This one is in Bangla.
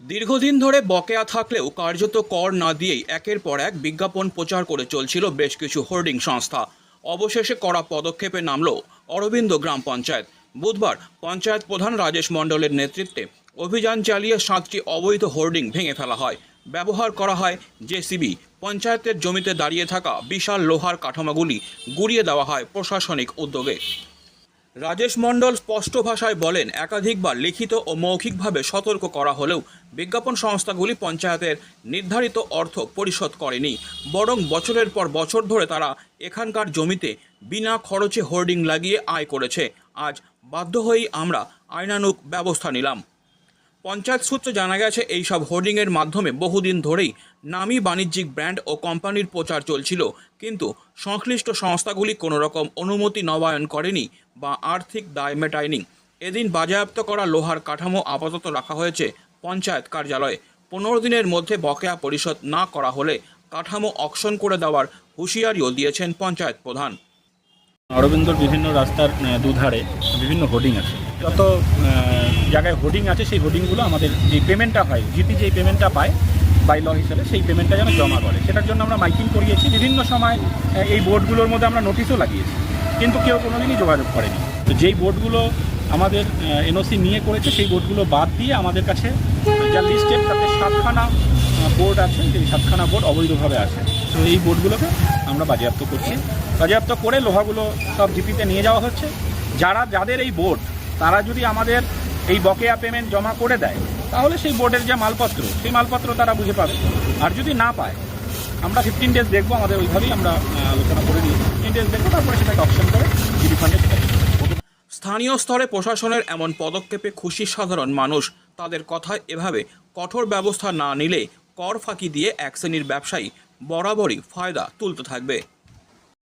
দীর্ঘদিন ধরে বকেয়া থাকলেও কার্যত কর না দিয়েই একের পর এক বিজ্ঞাপন প্রচার করে চলছিল বেশ কিছু হোর্ডিং সংস্থা। অবশেষে কড়া পদক্ষেপে নামল অরবিন্দ গ্রাম পঞ্চায়েত। বুধবার পঞ্চায়েত প্রধান রাজেশ মণ্ডলের নেতৃত্বে অভিযান চালিয়ে সাতটি অবৈধ হোর্ডিং ভেঙে ফেলা হয়। ব্যবহার করা হয় জেসিবি। পঞ্চায়েতের জমিতে দাঁড়িয়ে থাকা বিশাল লোহার কাঠামোগুলি গুড়িয়ে দেওয়া হয় প্রশাসনিক উদ্যোগে। রাজেশ মণ্ডল স্পষ্ট ভাষায় বলেন, একাধিকবার লিখিত ও মৌখিকভাবে সতর্ক করা হলেও বিজ্ঞাপন সংস্থাগুলি পঞ্চায়েতের নির্ধারিত অর্থ পরিশোধ করেনি। বরং বছরের পর বছর ধরে তারা এখানকার জমিতে বিনা খরচে হোর্ডিং লাগিয়ে আয় করেছে। আজ বাধ্য হয়েই আমরা আইনানুক ব্যবস্থা নিলাম। পঞ্চায়েত সূত্রে জানা গেছে, এই সব হোর্ডিংয়ের মাধ্যমে বহুদিন ধরেই নামী বাণিজ্যিক ব্র্যান্ড ও কোম্পানির প্রচার চলছিল। কিন্তু সংশ্লিষ্ট সংস্থাগুলি কোনো রকম অনুমতি নবায়ন করেনি বা আর্থিক দায় মেটায়নি। এদিন বাজেয়াপ্ত করা লোহার কাঠামো আপাতত রাখা হয়েছে পঞ্চায়েত কার্যালয়ে। পনেরো দিনের মধ্যে বকেয়া পরিশোধ না করা হলে কাঠামো অকশন করে দেওয়ার হুঁশিয়ারিও দিয়েছেন পঞ্চায়েত প্রধান। অরবিন্দর বিভিন্ন রাস্তার দুধারে বিভিন্ন হোর্ডিং আছে। যত জায়গায় হোর্ডিং আছে, সেই হোর্ডিংগুলো আমাদের যে পেমেন্টটা হয় জিপি যেই পেমেন্টটা পায় বাই ল হিসেবে, সেই পেমেন্টটা যেন জমা করে। সেটার জন্য আমরা মাইকিং করিয়েছি। বিভিন্ন সময় এই বোর্ডগুলোর মধ্যে আমরা নোটিশও লাগিয়েছি। কিন্তু কেউ কোনো দিনই যোগাযোগ করেনি। তো যেই বোর্ডগুলো আমাদের এনওসি নিয়ে করেছে, সেই বোর্ডগুলো বাদ দিয়ে আমাদের কাছে যা লিস্টেড তাতে সাতখানা বোর্ড আছে, সেই সাতখানা বোর্ড অবৈধভাবে আছে। তো এই বোর্ডগুলোকে আমরা বাজেয়াপ্ত করছি। বাজেয়াপ্ত করে লোহাগুলো সব জিপিতে নিয়ে যাওয়া হচ্ছে। যারা, যাদের এই বোর্ড তারা যদি আমাদের এই বকেয়া পেমেন্ট জমা করে দেয়, তাহলে সেই বোর্ডের যে মালপত্র, সেই মালপত্র তারা বুঝে পাবে। আর যদি না পায়, আমরা ফিফটিন ডেজ দেখব, আমাদের ওইভাবেই আমরা আলোচনা করে দিই ফিফটিন ডেজ দেখব, তারপরে সেটাকে অপশন করে জিপি ফান্ডে সেটা স্থানীয় স্তরে প্রশাসনের এমন পদক্ষেপে খুশি সাধারণ মানুষ। তাদের কথায় এভাবে কঠোর ব্যবস্থা না নিলে কর ফাঁকি দিয়ে এক শ্রেণির ব্যবসায়ী বরাবরই ফায়দা তুলতে থাকবে।